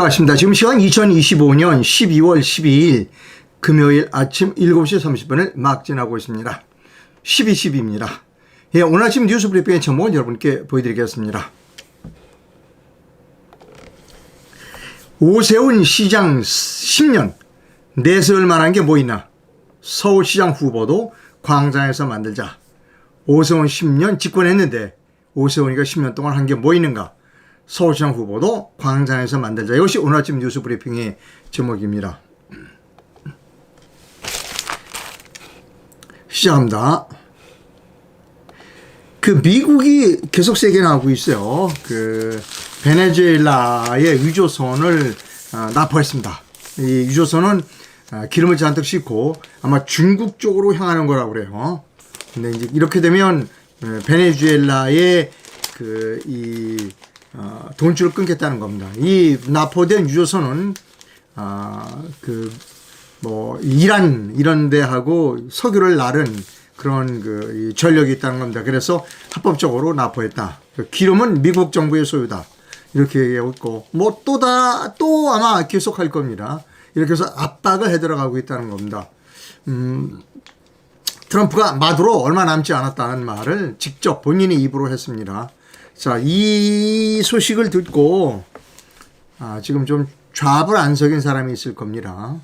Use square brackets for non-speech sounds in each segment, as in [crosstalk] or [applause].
시작하십니다. 지금 시간 2025년 12월 12일 금요일 아침 7시 30분을 막 지나고 있습니다. 12.12입니다. 예, 오늘 아침 뉴스 브리핑의 제목은 여러분께 보여드리겠습니다. 오세훈 시장 10년 내세울 만한 게 뭐 있나? 서울시장 후보도 광장에서 만들자. 오세훈 10년 집권했는데 오세훈이가 10년 동안 한 게 뭐 있는가? 서울시장 후보도 광장에서 만들자. 이것이 오늘 아침 뉴스 브리핑의 제목입니다. 시작합니다. 그 미국이 계속 세계나고 있어요. 그 베네수엘라의 유조선을 어, 납포했습니다. 이 유조선은 어, 기름을 잔뜩 싣고 아마 중국 쪽으로 향하는 거라고 그래요. 근데 이제 이렇게 되면 어, 베네수엘라의 그이 어, 돈줄을 끊겠다는 겁니다. 이 납포된 유조선은 아, 그, 뭐, 이란, 이런 데하고 석유를 나른 그런 그, 이 전력이 있다는 겁니다. 그래서 합법적으로 납포했다. 그 기름은 미국 정부의 소유다. 이렇게 얘기하고 있고, 뭐, 또 다, 또 아마 계속할 겁니다. 이렇게 해서 압박을 해 들어가고 있다는 겁니다. 음, 트럼프가 마두로 얼마 남지 않았다는 말을 직접 본인의 입으로 했습니다. 자, 이 소식을 듣고, 아, 지금 좀 좌불 안 석인 사람이 있을 겁니다.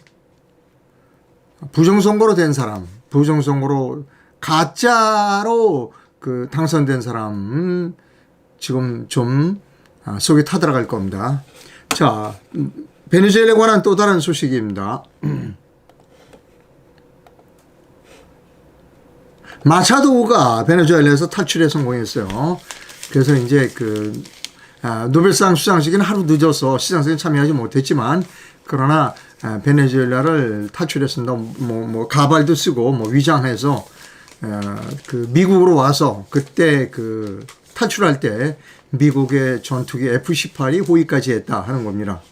부정선거로 된 사람, 부정선거로 가짜로 그 당선된 사람, 지금 좀 아, 속에 타들어갈 겁니다. 자, 음, 베네수엘에 관한 또 다른 소식입니다. [clears throat] 마차도가 베네수엘에서 탈출에 성공했어요. 그래서 이제 그 아, 노벨상 수상식은 하루 늦어서 시상식에 참여하지 못했지만 그러나 아, 베네수엘라를 탈출했습니다. 뭐, 뭐 가발도 쓰고 뭐 위장해서 아, 그 미국으로 와서 그때 그 탈출할 때 미국의 전투기 F-18이 호위까지 했다 하는 겁니다.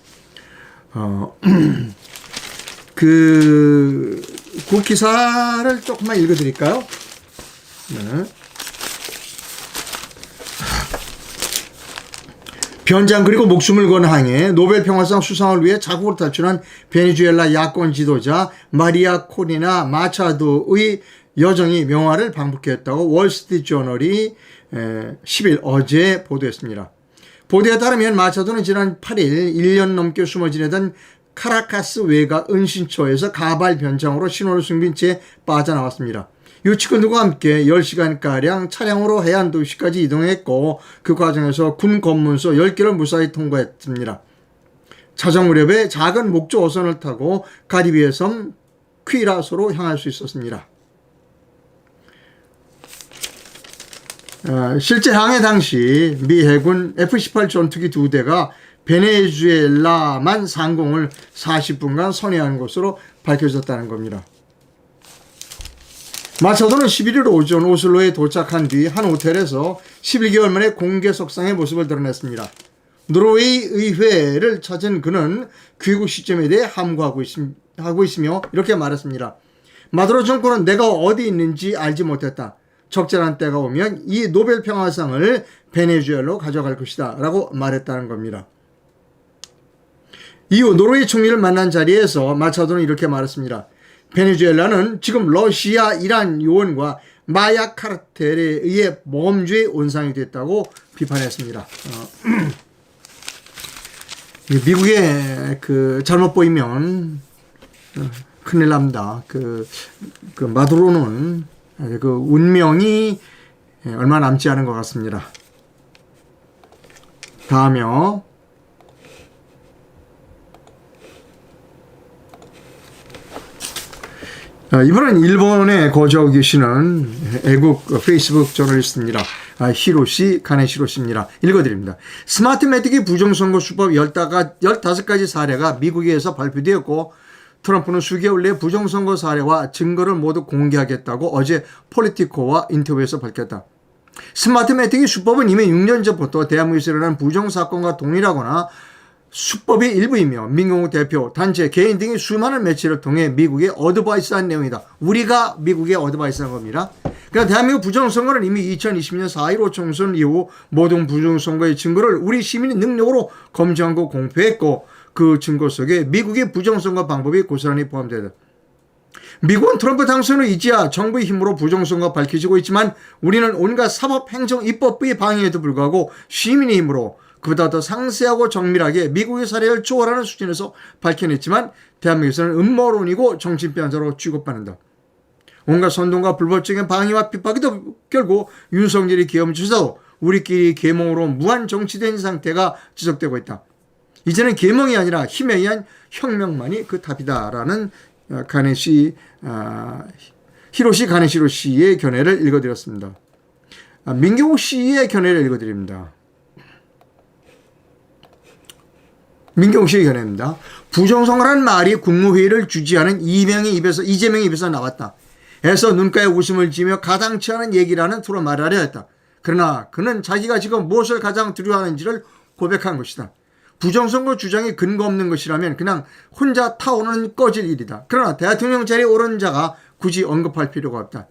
어, [clears throat] 그, 그 기사를 조금만 읽어드릴까요? 네. 변장 그리고 목숨을 건 항해 노벨 평화상 수상을 위해 자국으로 탈출한 베네수엘라 야권 지도자 마리아 코리나 마차도의 여정이 명화를 방북했다고 월스트리트 저널이 10일 어제 보도했습니다. 보도에 따르면 마차도는 지난 8일 1년 넘게 숨어 지내던 카라카스 외가 은신처에서 가발 변장으로 신호를 숨긴 채 빠져나왔습니다. 유치원들과 함께 10시간가량 차량으로 해안 도시까지 이동했고 그 과정에서 군 검문소 10개를 무사히 통과했습니다. 자정 무렵에 작은 목조 어선을 타고 가리비해 섬 퀴라소로 향할 수 있었습니다. 어, 실제 항해 당시 미 해군 F-18 전투기 두 대가 베네수엘라만 상공을 40분간 선회한 것으로 밝혀졌다는 겁니다. 마차도는 11일 오전 오슬로에 도착한 뒤 한 호텔에서 11개월 만에 공개 석상의 모습을 드러냈습니다. 노르웨이 의회를 찾은 그는 귀국 시점에 대해 함구하고 있음, 하고 있으며 이렇게 말했습니다. 마두로 정권은 내가 어디 있는지 알지 못했다. 적절한 때가 오면 이 노벨 평화상을 베네수엘로 가져갈 것이다. 라고 말했다는 겁니다. 이후 노르웨이 총리를 만난 자리에서 마차도는 이렇게 말했습니다. 베네수엘라는 지금 러시아, 이란 요원과 마약 카르텔에 의해 모험주의 온상이 됐다고 비판했습니다. 어, [clears throat] 미국의 그 잘못 보이면 어, 큰일 납니다. 그, 그 마두로는 그 운명이 얼마 남지 않은 것 같습니다. 다음이요. 이번엔 일본에 거주하고 계시는 애국 페이스북 저널리스트입니다. 아, 히로시 가네시로 씨입니다. 읽어드립니다. 스마트 매틱의 부정선거 수법 15가지 사례가 미국에서 발표되었고 트럼프는 수개월 내에 부정선거 사례와 증거를 모두 공개하겠다고 어제 폴리티코와 인터뷰에서 밝혔다. 스마트 매틱의 수법은 이미 6년 전부터 대한민국에서 일어난 부정사건과 동일하거나 수법의 일부이며 민경욱 대표, 단체, 개인 등의 수많은 매체를 통해 미국에 어드바이스한 내용이다. 우리가 미국에 어드바이스한 겁니다. 그러니까 대한민국 부정선거는 이미 2020년 4.15 총선 이후 모든 부정선거의 증거를 우리 시민의 능력으로 검증하고 공표했고 그 증거 속에 미국의 부정선거 방법이 고스란히 포함되다. 미국은 트럼프 당선 후 이제야 정부의 힘으로 부정선거 밝혀지고 있지만 우리는 온갖 사법, 행정, 입법부의 방해에도 불구하고 시민의 힘으로 그보다 더 상세하고 정밀하게 미국의 사례를 초월하는 수준에서 밝혀냈지만 대한민국에서는 음모론이고 정신병자로 취급받는다. 온갖 선동과 불법적인 방해와 핍박에도 결국 윤석열이 계엄주사도 우리끼리 계몽으로 무한 정치된 상태가 지속되고 있다. 이제는 계몽이 아니라 힘에 의한 혁명만이 그 답이다라는 어, 가네시 아, 히로시 가네시로 씨의 견해를 읽어드렸습니다. 아, 민경욱 씨의 견해를 읽어드립니다. 민경욱 씨의 견해입니다. 부정선거란 말이 국무회의를 주지하는 이명의 입에서 이재명의 입에서 나왔다. 해서 눈가에 웃음을 지며 가당치 않은 얘기라는 투로 말하려 했다. 그러나 그는 자기가 지금 무엇을 가장 두려워하는지를 고백한 것이다. 부정선거 주장이 근거 없는 것이라면 그냥 혼자 타오르는 꺼질 일이다. 그러나 대통령 자리에 오른 자가 굳이 언급할 필요가 없다.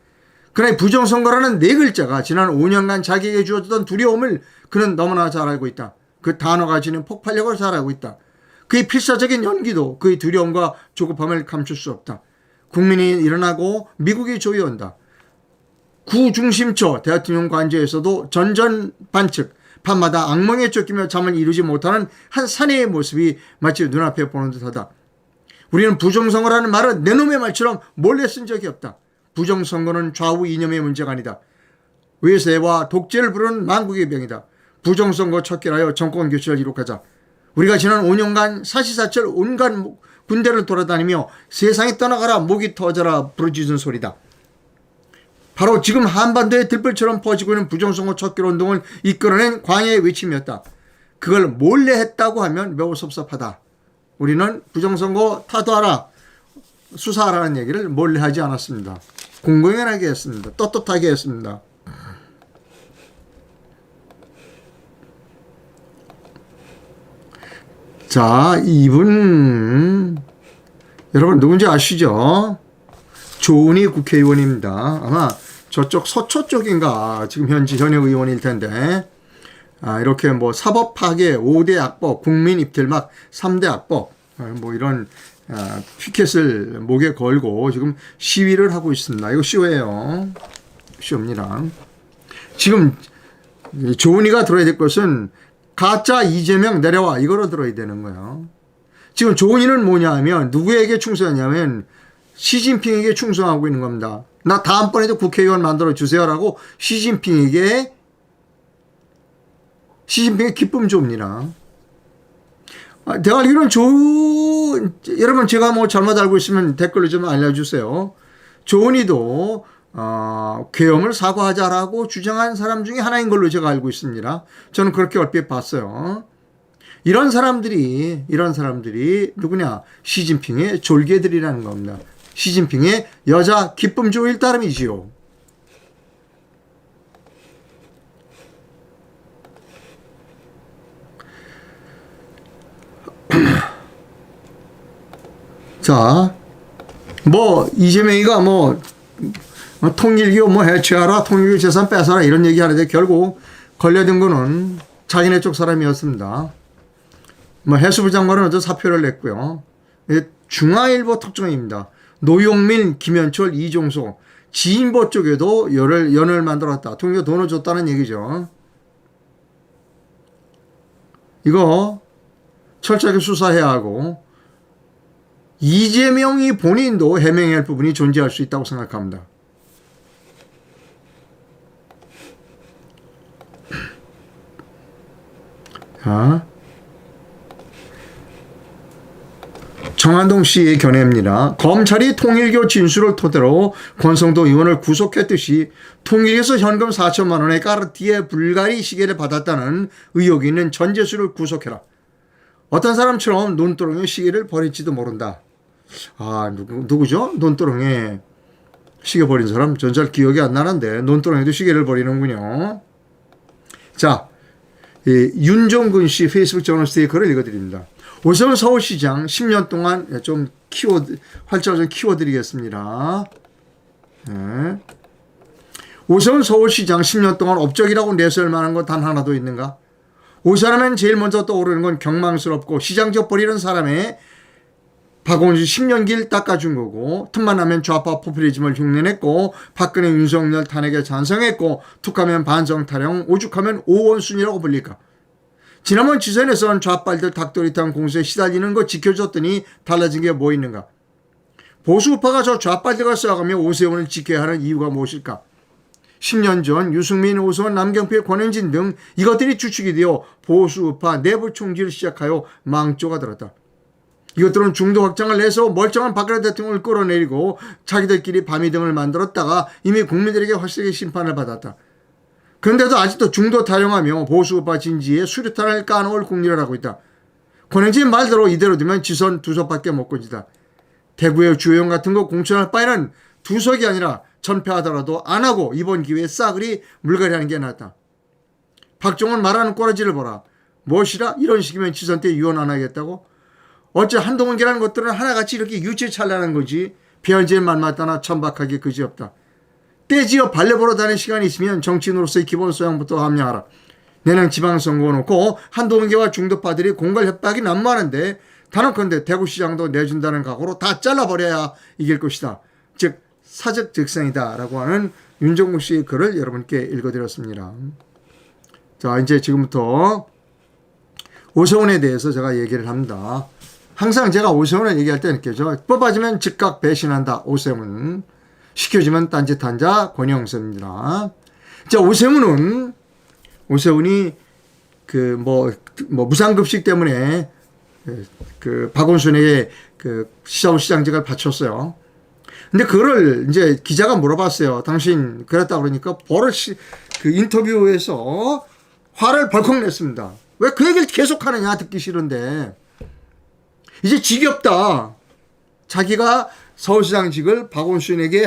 그러나 부정선거라는 네 글자가 지난 5년간 자기에게 주어졌던 두려움을 그는 너무나 잘 알고 있다. 그 단어가 지닌 폭발력을 잘 알고 있다. 그의 필사적인 연기도 그의 두려움과 조급함을 감출 수 없다. 국민이 일어나고 미국이 조여온다. 구중심초 대통령 관저에서도 전전반측 밤마다 악몽에 쫓기며 잠을 이루지 못하는 한 사내의 모습이 마치 눈앞에 보는 듯하다. 우리는 부정선거라는 말은 내 놈의 말처럼 몰래 쓴 적이 없다. 부정선거는 좌우 이념의 문제가 아니다. 외세와 독재를 부르는 만국의 병이다. 부정선거 척결하여 정권 교체를 이룩하자. 우리가 지난 5년간 사시사철 온갖 군대를 돌아다니며 세상에 떠나가라 목이 터져라 부르짖은 소리다. 바로 지금 한반도의 들불처럼 퍼지고 있는 부정선거 척결 운동을 이끌어낸 광야의 외침이었다. 그걸 몰래 했다고 하면 매우 섭섭하다. 우리는 부정선거 타도하라, 수사하라는 얘기를 몰래 하지 않았습니다. 공공연하게 했습니다. 떳떳하게 했습니다. 자, 이분 여러분 누군지 아시죠? 조은희 국회의원입니다. 아마 저쪽 서초 쪽인가 지금 현지 현역 의원일 텐데 아, 이렇게 뭐 사법 파괴 5대 악법, 국민 입틀막 3대 악법 아, 뭐 이런 아, 피켓을 목에 걸고 지금 시위를 하고 있습니다. 이거 쇼예요. 쇼입니다. 지금 조은희가 들어야 될 것은 가짜 이재명 내려와 이거로 들어야 되는 거예요. 지금 조은희는 뭐냐 하면 누구에게 충성하냐면 시진핑에게 충성하고 있는 겁니다. 나 다음번에도 국회의원 만들어 주세요라고 시진핑에게 시진핑의 기쁨 줍니다. 아, 내가 알기로는 조 여러분 제가 뭐 잘못 알고 있으면 댓글로 좀 알려주세요. 조은이도 어, 계엄을 사과하자라고 주장한 사람 중에 하나인 걸로 제가 알고 있습니다. 저는 그렇게 얼핏 봤어요. 이런 사람들이 이런 사람들이 누구냐 시진핑의 졸개들이라는 겁니다. 시진핑의 여자 기쁨 조 일 따름이지요. [clears throat] 자, 뭐 이재명이가 뭐 통일교 뭐 해체하라, 통일교 재산 뺏어라 이런 얘기 하는데 결국 걸려든 거는 자기네 쪽 사람이었습니다. 뭐 해수부 장관은 어제 사표를 냈고요. 중앙일보 특종입니다. 노용민, 김현철, 이종소 지인보 쪽에도 연을, 연을 만들었다. 통일교 돈을 줬다는 얘기죠. 이거 철저하게 수사해야 하고 이재명이 본인도 해명해야 할 부분이 존재할 수 있다고 생각합니다. 자, 정한동 씨의 견해입니다. 검찰이 통일교 진술을 토대로 권성도 의원을 구속했듯이 통일에서 현금 4천만 원의 까르티에 불가리 시계를 받았다는 의혹이 있는 전재수를 구속해라. 어떤 사람처럼 논두렁에 시계를 버릴지도 모른다. 아 누구 누구죠? 논두렁에 시계 버린 사람 전 잘 기억이 안 나는데 논두렁에도 시계를 버리는군요. 자, 이 윤종근 씨 페이스북 저널스트의 글을 읽어드립니다. 오세훈 서울시장 10년 동안 좀 키워 활짝 좀 키워드리겠습니다. 네. 오세훈 서울시장 10년 동안 업적이라고 내세울 만한 것단 하나도 있는가? 오사람은 제일 먼저 떠오르는 건 경망스럽고 시장적 버리는 사람의 박원순 10년 길 닦아준 거고 틈만 나면 좌파 포퓰리즘을 흉내냈고 박근혜 윤석열 탄핵에 찬성했고 툭하면 반성 타령 오죽하면 오원순이라고 불릴까? 지난번 지선에선 좌빨들 닭도리탕 공세에 시달리는 거 지켜줬더니 달라진 게 뭐 있는가? 보수 우파가 저 좌빨들과 싸워가며 오세훈을 지켜야 하는 이유가 무엇일까? 10년 전 유승민, 오수원, 남경필, 권영진 등 이것들이 주축이 되어 보수 우파 내부 총질을 시작하여 망조가 들었다. 이것들은 중도 확장을 내서 멀쩡한 박근혜 대통령을 끌어내리고 자기들끼리 밤이 등을 만들었다가 이미 국민들에게 확실하게 심판을 받았다. 그런데도 아직도 중도 타령하며 보수우파 진지에 수류탄을 까놓을 국리를 하고 있다. 권영진 말대로 이대로 두면 지선 두 석밖에 못 건지다. 대구의 주영 같은 거 공천할 바에는 두 석이 아니라 전패하더라도 안 하고 이번 기회에 싸그리 물갈이하는 게 낫다. 박종원 말하는 꼬라지를 보라. 무엇이라 이런 식이면 지선 때 유언 안 하겠다고? 어째 한동훈이라는 것들은 하나같이 이렇게 유치찰나는 거지. 별질만 맞다나 천박하게 그지없다. 떼지어 발레 보러 다닐 시간이 있으면 정치인으로서의 기본 소양부터 함양하라. 내년 지방선거 놓고 한동훈계와 중도파들이 공갈 협박이 난무하는데 단언컨대 대구시장도 내준다는 각오로 다 잘라버려야 이길 것이다. 즉 사적 즉생이다 라고 하는 윤정국 씨의 글을 여러분께 읽어드렸습니다. 자 이제 지금부터 오세훈에 대해서 제가 얘기를 합니다. 항상 제가 오세훈을 얘기할 때 느껴져 뽑아지면 즉각 배신한다 오세훈 시켜주면 딴짓한 자 권영선입니다. 자 오세훈은 오세훈이 그 뭐 뭐 무상급식 때문에 그, 그 박원순에게 그 시사원 시장직을 바쳤어요. 근데 그거를 이제 기자가 물어봤어요. 당신 그랬다 그러니까 버릇이 그 인터뷰에서 화를 벌컥 냈습니다. 왜 그 얘기를 계속 하느냐 듣기 싫은데 이제 지겹다. 자기가 서울시장직을 박원순에게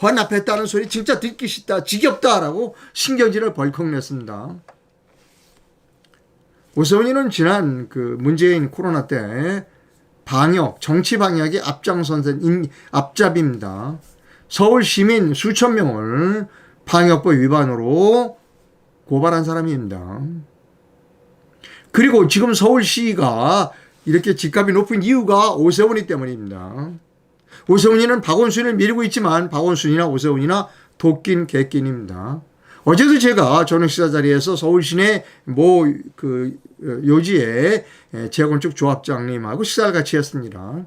헌납했다는 소리 진짜 듣기 싫다. 지겹다라고 신경질을 벌컥 냈습니다. 오세훈이는 지난 그 문재인 코로나 때 방역, 정치 방역에 앞장선 인, 앞잡입니다. 서울 시민 수천 명을 방역법 위반으로 고발한 사람입니다. 그리고 지금 서울시가 이렇게 집값이 높은 이유가 오세훈이 때문입니다. 오세훈이는 박원순을 밀고 있지만 박원순이나 오세훈이나 도끼인 개낀입니다. 어제도 제가 저녁 식사 자리에서 서울 시내 모그 요지의 재건축 조합장님하고 식사를 같이 했습니다.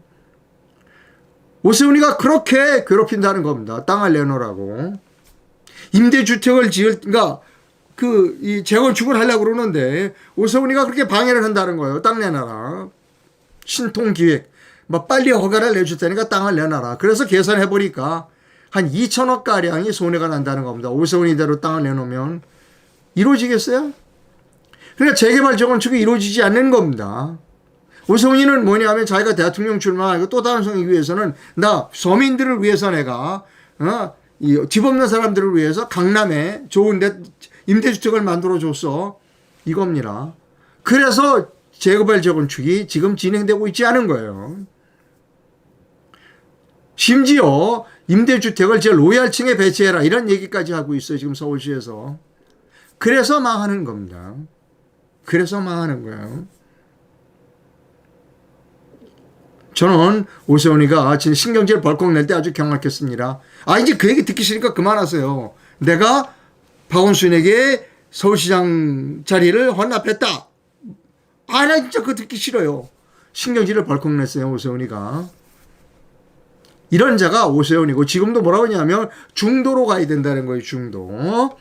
오세훈이가 그렇게 괴롭힌다는 겁니다. 땅을 내놓으라고. 임대주택을 지을, 그러니까 그, 이 재건축을 하려고 그러는데 오세훈이가 그렇게 방해를 한다는 거예요. 땅 내놔라. 신통기획. 뭐 빨리 허가를 내줄 테니까 땅을 내놔라. 그래서 계산해 보니까 한 2천억 가량이 손해가 난다는 겁니다. 오세훈 이대로 땅을 내놓으면 이루어지겠어요? 그러니까 재개발 재건축이 이루어지지 않는 겁니다. 오세훈이는 뭐냐면 자기가 대통령 출마하고 또 다른 성이기 위해서는 나 서민들을 위해서 내가 어, 이집 없는 사람들을 위해서 강남에 좋은 데 임대주택을 만들어 줬어 이겁니다. 그래서 재개발 재건축이 지금 진행되고 있지 않은 거예요. 심지어 임대주택을 제 로얄층에 배치해라 이런 얘기까지 하고 있어요 지금 서울시에서. 그래서 망하는 겁니다. 그래서 망하는 거예요. 저는 오세훈이가 지금 신경질 벌컥 낼 때 아주 경악했습니다. 아 이제 그 얘기 듣기 싫으니까 그만하세요. 내가 박원순에게 서울시장 자리를 헌납했다 아 나 진짜 그거 듣기 싫어요 신경질을 벌컥 냈어요 오세훈이가 이런 자가 오세훈이고 지금도 뭐라고 하냐면 중도로 가야 된다는 거예요. 중도.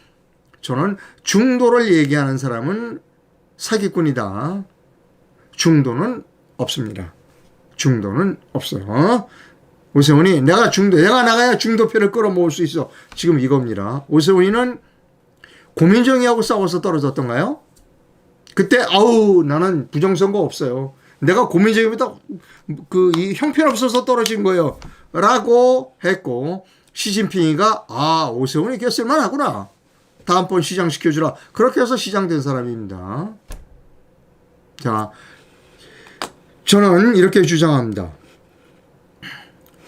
저는 중도를 얘기하는 사람은 사기꾼이다. 중도는 없습니다. 중도는 없어요. 오세훈이 내가 중도 내가 나가야 중도표를 끌어모을 수 있어. 지금 이겁니다. 오세훈이는 고민정이하고 싸워서 떨어졌던가요? 그때 아우 나는 부정선거 없어요. 내가 고민정이보다 그이 형편없어서 떨어진 거예요. 라고 했고 시진핑이가 아 오세훈이 꽤 쓸만하구나. 다음번 시장 시켜주라. 그렇게 해서 시장된 사람입니다. 자, 저는 이렇게 주장합니다.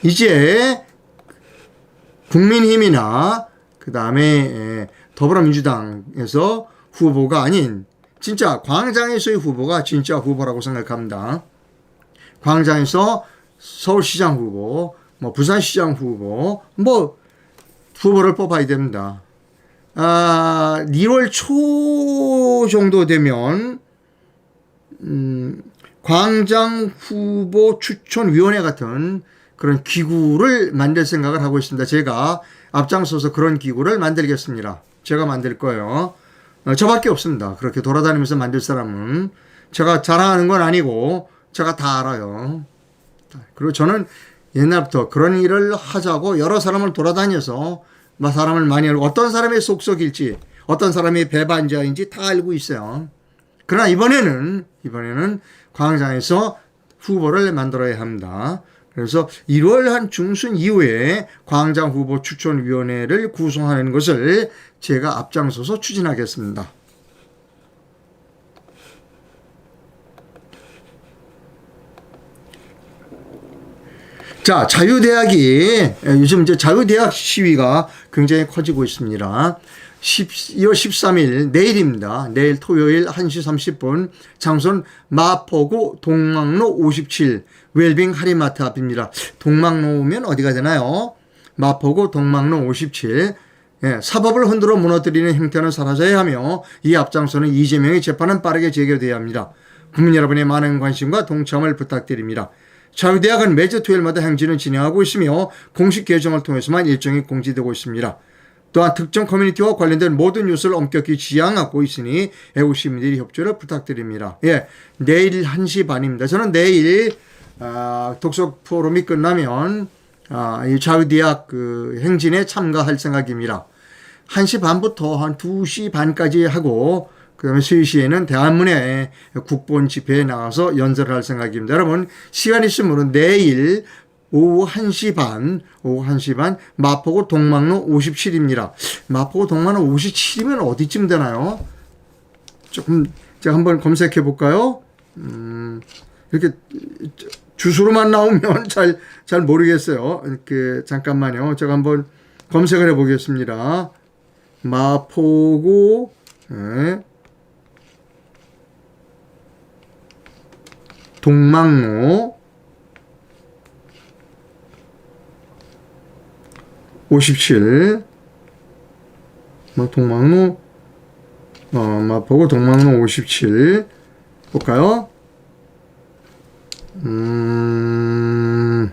이제 국민힘이나 그 다음에 더불어민주당에서 후보가 아닌 진짜 광장에서의 후보가 진짜 후보라고 생각합니다. 광장에서 서울시장 후보, 뭐 부산시장 후보, 뭐 후보를 뽑아야 됩니다. 아, 1월 초 정도 되면 음, 광장 후보 추천위원회 같은 그런 기구를 만들 생각을 하고 있습니다. 제가 앞장서서 그런 기구를 만들겠습니다. 제가 만들 거예요. 어, 저밖에 없습니다. 그렇게 돌아다니면서 만들 사람은 제가 자랑하는 건 아니고 제가 다 알아요. 그리고 저는 옛날부터 그런 일을 하자고 여러 사람을 돌아다녀서 막 사람을 많이 알고 어떤 사람의 속속일지 어떤 사람이 배반자인지 다 알고 있어요. 그러나 이번에는 이번에는 광장에서 후보를 만들어야 합니다. 그래서 1월 한 중순 이후에 광장 후보 추천위원회를 구성하는 것을 제가 앞장서서 추진하겠습니다. 자, 자유대학이 요즘 이제 자유대학 시위가 굉장히 커지고 있습니다. 10, 2월 13일 내일입니다. 내일 토요일 1시 30분 장소는 마포구 동막로 57 웰빙 하리마트 앞입니다. 동막로면 어디가 되나요? 마포구 동막로 57 예, 사법을 흔들어 무너뜨리는 행태는 사라져야 하며 이 앞장서는 이재명의 재판은 빠르게 재개돼야 합니다. 국민 여러분의 많은 관심과 동참을 부탁드립니다. 자유대학은 매주 토요일마다 행진을 진행하고 있으며 공식 계정을 통해서만 일정이 공지되고 있습니다. 또한 특정 커뮤니티와 관련된 모든 뉴스를 엄격히 지향하고 있으니 애국 시민들이 협조를 부탁드립니다. 예, 내일 1시 반입니다. 저는 내일 아, 독서 포럼이 끝나면 아, 이 자유대학 그 행진에 참가할 생각입니다. 1시 반부터 한 2시 반까지 하고 그 다음에 3시에는 대한문에 국본 집회에 나가서 연설을 할 생각입니다. 여러분 시간 있으면 내일 오후 1시 반, 오후 1시 반, 마포구 동막로 57입니다. 마포구 동막로 57이면 어디쯤 되나요? 조금 제가 한번 검색해 볼까요? 음, 이렇게 주소로만 나오면 [laughs] 잘, 잘 모르겠어요. 이렇게 잠깐만요. 제가 한번 검색을 해 보겠습니다. 마포구, 네. 동막로. 57뭐 동막로. 어, 마포구 동막로 57 볼까요? 음,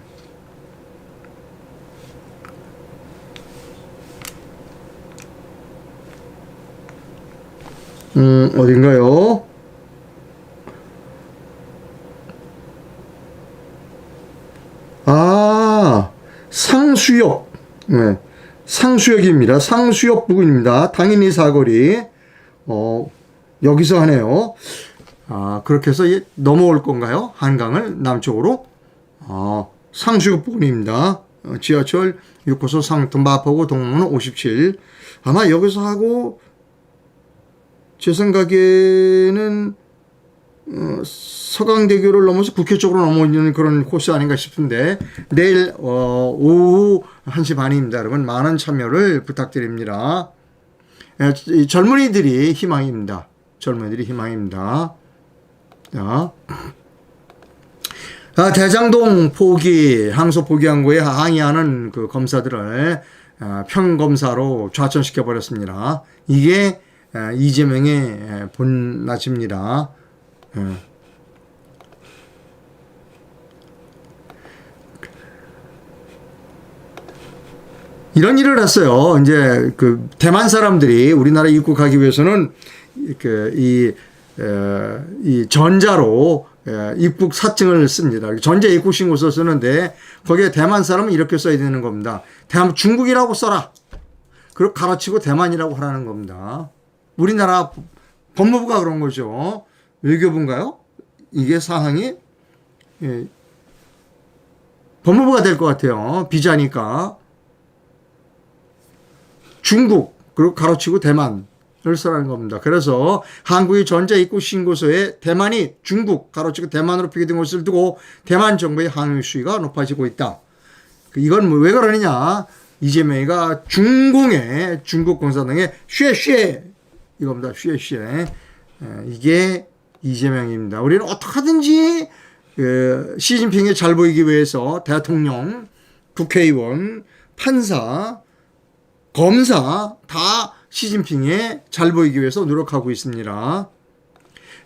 음 어딘가요? 아, 상수역. 네. 상수역입니다. 상수역 부근입니다. 당연히 사거리. 어, 여기서 하네요. 아, 그렇게 해서 넘어올 건가요? 한강을 남쪽으로? 아, 상수역 부근입니다. 어, 지하철 6호선 상동 마포구 동문은 57. 아마 여기서 하고 제 생각에는 어, 서강대교를 넘어서 국회 쪽으로 넘어오는 그런 코스 아닌가 싶은데 내일 어, 오후 1시 반입니다. 여러분 많은 참여를 부탁드립니다. 에, 이 젊은이들이 희망입니다. 젊은이들이 희망입니다. 자. 아, 대장동 포기, 항소 포기 항구에 항의하는 그 검사들을 아, 평검사로 좌천시켜 버렸습니다. 이게 아, 이재명의 본낯입니다. 예. 이런 일을 했어요. 이제 그 대만 사람들이 우리나라 입국하기 위해서는 그이 이 전자로 입국 사증을 씁니다. 전자 입국 신고서 쓰는데 거기에 대만 사람은 이렇게 써야 되는 겁니다. 대한 중국이라고 써라. 그리고 가로치고 대만이라고 하라는 겁니다. 우리나라 법무부가 그런 거죠. 외교부인가요? 이게 사항이 예, 법무부가 될 것 같아요. 비자니까 중국 그리고 가로치고 대만을 써라는 겁니다. 그래서 한국의 전자 입국 신고서에 대만이 중국 가로치고 대만으로 표기된 것을 두고 대만 정부의 항의 수위가 높아지고 있다. 이건 뭐 왜 그러느냐? 이재명이가 중공의 중국 공산당의 쉐쉐 이겁니다. 쉐쉐 예, 이게 이재명입니다. 우리는 어떻게든지 그 시진핑에 잘 보이기 위해서 대통령, 국회의원, 판사, 검사 다 시진핑에 잘 보이기 위해서 노력하고 있습니다.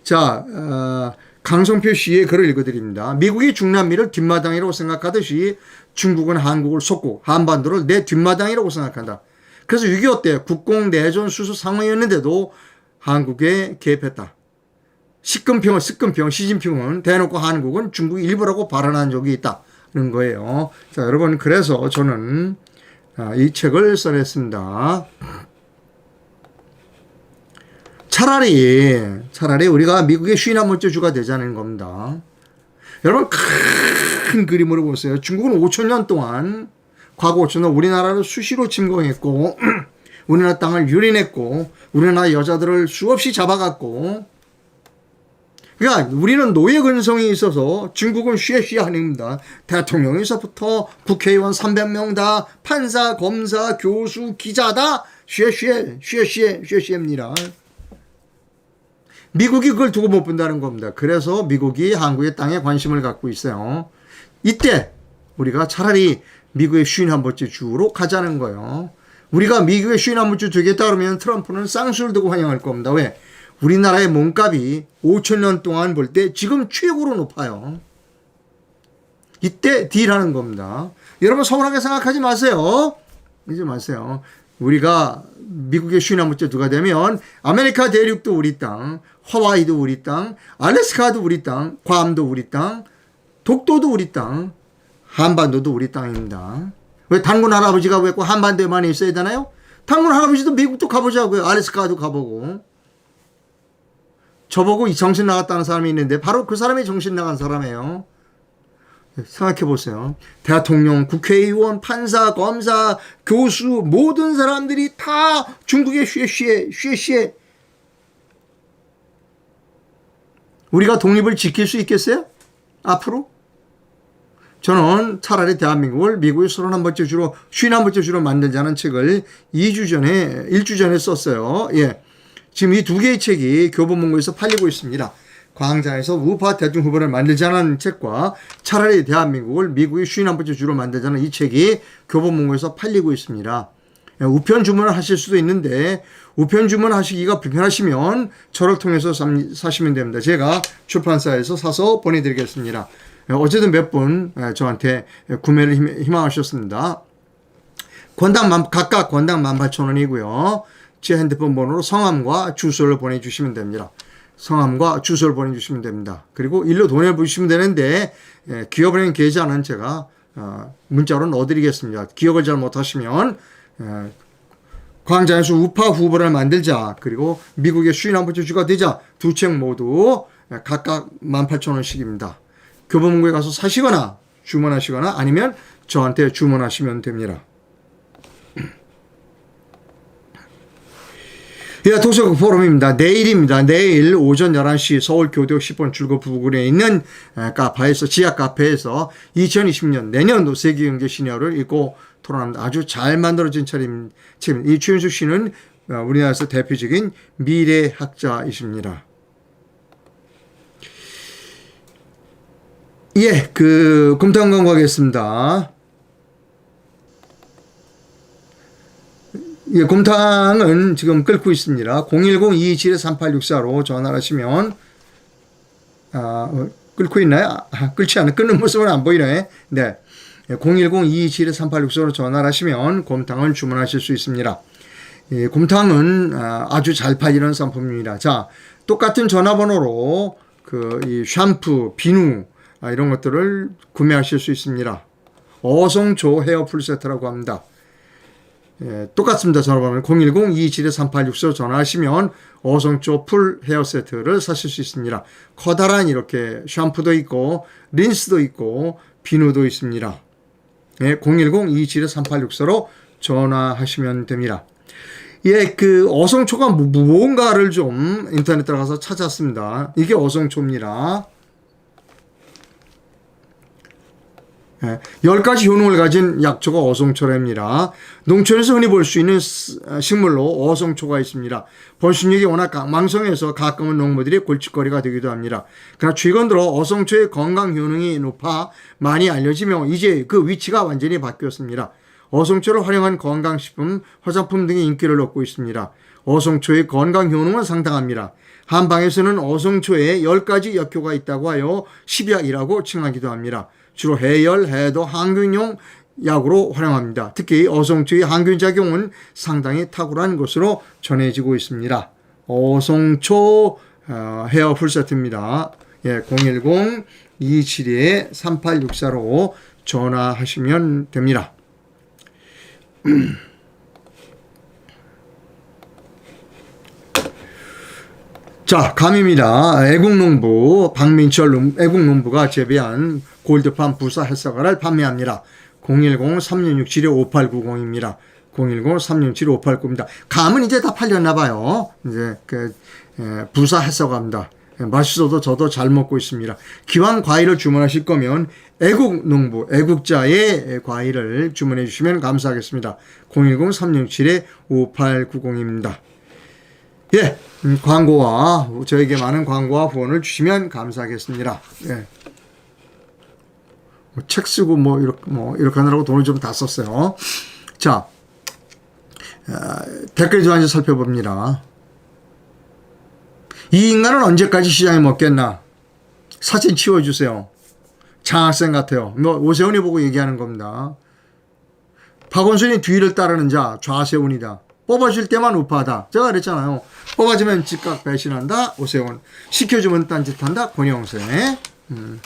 자, 어, 강성표 씨의 글을 읽어드립니다. 미국이 중남미를 뒷마당이라고 생각하듯이 중국은 한국을 속고 한반도를 내 뒷마당이라고 생각한다. 그래서 6.25 때 국공 내전 수수 상황이었는데도 한국에 개입했다. 식금평은 식금평, 시진핑은 대놓고 한국은 중국 일부라고 발언한 적이 있다는 거예요. 자, 여러분 그래서 저는 아, 이 책을 써냈습니다. 차라리 차라리 우리가 미국의 슈이나무주주가 되자는 겁니다. 여러분 큰 그림으로 보세요. 중국은 5천 년 동안 과거 5천 년 우리나라를 수시로 침공했고 [clears throat] 우리나라 땅을 유린했고 우리나라 여자들을 수없이 잡아갔고 그러니까 우리는 노예 근성이 있어서 중국은 쉬에쉬에 아닙니다. 대통령에서부터 국회의원 300명 다 판사, 검사, 교수, 기자 다 쉬에쉬에 쉬에쉬에 쉬에쉬에입니다. 미국이 그걸 두고 못 본다는 겁니다. 그래서 미국이 한국의 땅에 관심을 갖고 있어요. 이때 우리가 차라리 미국의 쉰한 번째 주로 가자는 거예요. 우리가 미국의 쉰한 번째 되겠다 그러면 트럼프는 쌍수를 두고 환영할 겁니다. 왜? 우리나라의 몸값이 5천 년 동안 볼 때 지금 최고로 높아요. 이때 딜하는 겁니다. 여러분 서운하게 생각하지 마세요. 이제 마세요. 우리가 미국의 슈나무째 누가 되면 아메리카 대륙도 우리 땅, 하와이도 우리 땅, 알래스카도 우리 땅, 괌도 우리 땅, 독도도 우리 땅, 한반도도 우리 땅입니다. 왜 단군 할아버지가 왜 꼭 한반도에만 있어야 되나요? 단군 할아버지도 미국도 가보자고요. 알래스카도 가보고. 저보고 이 정신 나갔다는 사람이 있는데 바로 그 사람이 정신 나간 사람이에요. 생각해 보세요. 대통령, 국회의원, 판사, 검사, 교수 모든 사람들이 다 중국의 쉐쉐 쉐쉐 우리가 독립을 지킬 수 있겠어요? 앞으로? 저는 차라리 대한민국을 미국의 31번째 주로 51번째 주로 만들자는 책을 2주 전에 1주 전에 썼어요. 예. 지금 이 두 개의 책이 교보문고에서 팔리고 있습니다. 광장에서 우파 대통령 후보를 만들자는 책과 차라리 대한민국을 미국의 51번째 주로 만들자는 이 책이 교보문고에서 팔리고 있습니다. 예, 우편 주문을 하실 수도 있는데 우편 주문하시기가 불편하시면 저를 통해서 사시면 됩니다. 제가 출판사에서 사서 보내드리겠습니다. 예, 어쨌든 몇 분 저한테 구매를 희망하셨습니다. 권당 만, 각각 권당 18,000원이고요. 제 핸드폰 번호로 성함과 주소를 보내주시면 됩니다. 성함과 주소를 보내주시면 됩니다. 그리고 일로 돈을 부시면 되는데 예, 기업은행 계좌는 제가 어, 문자로 넣어드리겠습니다. 기억을 잘 못하시면 예, 광장에서 우파 후보를 만들자 그리고 미국의 수인 한번 주주가 되자 두 책 모두 예, 각각 18,000원씩입니다. 교보문고에 가서 사시거나 주문하시거나 아니면 저한테 주문하시면 됩니다. [clears throat] 예, 도서국 포럼입니다. 내일입니다. 내일 오전 11시 서울 교대역 10번 출구 부근에 있는 카페에서, 지하 카페에서 2020년 내년도 세계 경제 시나리오를 읽고 토론합니다. 아주 잘 만들어진 차림, 책. 이 최윤수 씨는 어, 우리나라에서 대표적인 미래학자이십니다. 예, 그, 곰탕 광고하겠습니다. 예, 곰탕은 지금 끓고 있습니다. 010-227-3864로 전화하시면, 아, 어, 끓고 있나요? 아, 끓지 않아. 끓는 모습은 안 보이네. 네. 010-227-3864로 전화를 하시면 곰탕을 주문하실 수 있습니다. 예, 곰탕은 아, 아주 잘 팔리는 상품입니다. 자, 똑같은 전화번호로 그, 이 샴푸, 비누, 아, 이런 것들을 구매하실 수 있습니다. 어성조 헤어 풀 세트라고 합니다. 예, 똑같습니다. 전화번호는 010-227-3864로 전화하시면 어성조 풀 헤어 세트를 사실 수 있습니다. 커다란 이렇게 샴푸도 있고 린스도 있고 비누도 있습니다. 예, 010-227-3864로 전화하시면 됩니다. 예, 그 어성초가 무언가를 좀 인터넷 들어가서 찾았습니다. 이게 어성초입니다. 예, 10가지 효능을 가진 약초가 어성초랍니다. 농촌에서 흔히 볼 수 있는 스- 어, 식물로 어성초가 있습니다. 번식력이 워낙 망성해서 가끔은 농부들이 골칫거리가 되기도 합니다. 그러나 최근 들어 어성초의 건강 효능이 높아 많이 알려지며 이제 그 위치가 완전히 바뀌었습니다. 어성초를 활용한 건강식품, 화장품 등의 인기를 얻고 있습니다. 어성초의 건강 효능은 상당합니다. 한방에서는 어성초에 10가지 역효가 있다고 하여 십약이라고 칭하기도 합니다. 주로 해열, 해도, 항균용 약으로 활용합니다. 특히 어성초의 항균 작용은 상당히 탁월한 것으로 전해지고 있습니다. 어성초 어, 헤어 풀세트입니다. 예, 010-272-3864로 전화하시면 됩니다. [clears throat] 자, 감입니다. 애국농부, 박민철 농- 애국농부가 재배한 골드팜 부사 햇사과를 판매합니다. 010-3667-5890입니다. 010-3667-5890입니다. 감은 이제 다 팔렸나봐요. 이제 그, 에, 부사 햇사과입니다. 예, 맛있어도 저도 잘 먹고 있습니다. 기왕 과일을 주문하실 거면 애국 농부, 애국자의 과일을 주문해 주시면 감사하겠습니다. 010-367-5890입니다. 예, 음, 광고와 저에게 많은 광고와 후원을 주시면 감사하겠습니다. 예. 뭐책 쓰고 뭐 이렇게 뭐 이렇게 하느라고 돈을 좀 다 썼어요. 자, 어, 댓글 좀 한번 살펴봅니다. 이 인간은 언제까지 시장에 먹겠나? 사진 치워주세요. 장학생 같아요. 뭐 오세훈이 보고 얘기하는 겁니다. 박원순이 뒤를 따르는 자 좌세훈이다. 뽑아줄 때만 우파하다. 제가 그랬잖아요. 뽑아주면 즉각 배신한다. 오세훈. 시켜주면 딴짓한다. 권영세. 음.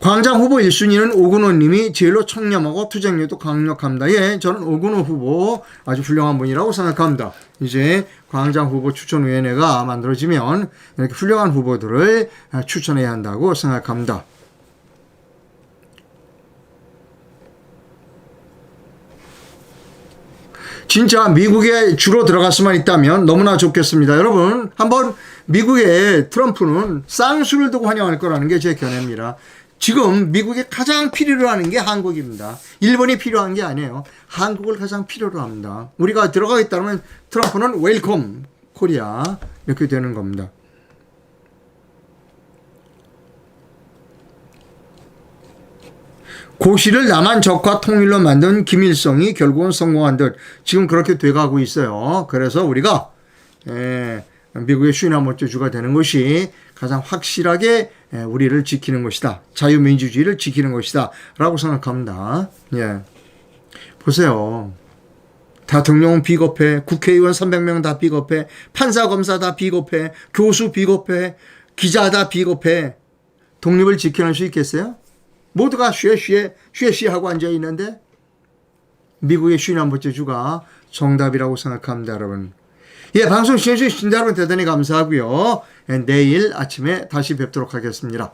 광장 후보 1순위는 오근호 님이 제일로 청렴하고 투쟁력도 강력합니다. 예, 저는 오근호 후보 아주 훌륭한 분이라고 생각합니다. 이제 광장 후보 추천위원회가 만들어지면 이렇게 훌륭한 후보들을 추천해야 한다고 생각합니다. 진짜 미국에 주로 들어갈 수만 있다면 너무나 좋겠습니다. 여러분, 한번 미국의 트럼프는 쌍수를 두고 환영할 거라는 게 제 견해입니다. 지금 미국에 가장 필요로 하는 게 한국입니다. 일본이 필요한 게 아니에요. 한국을 가장 필요로 합니다. 우리가 들어가겠다면 트럼프는 웰컴 코리아 이렇게 되는 겁니다. 고시를 남한 적화 통일로 만든 김일성이 결국은 성공한 듯 지금 그렇게 돼가고 있어요. 그래서 우리가 예, 미국의 슈나모토주가 되는 것이 가장 확실하게 예, 우리를 지키는 것이다. 자유민주주의를 지키는 것이다. 라고 생각합니다. 예. 보세요. 대통령 비겁해, 국회의원 300명 다 비겁해, 판사 검사 다 비겁해, 교수 비겁해, 기자 다 비겁해. 독립을 지켜낼 수 있겠어요? 모두가 쉬쉬 쉬쉬 하고 앉아 있는데 미국의 슈남버츠주가 정답이라고 생각합니다, 여러분. 예, 방송 시청해주신 여러분 대단히 감사하고요. 예, 내일 아침에 다시 뵙도록 하겠습니다.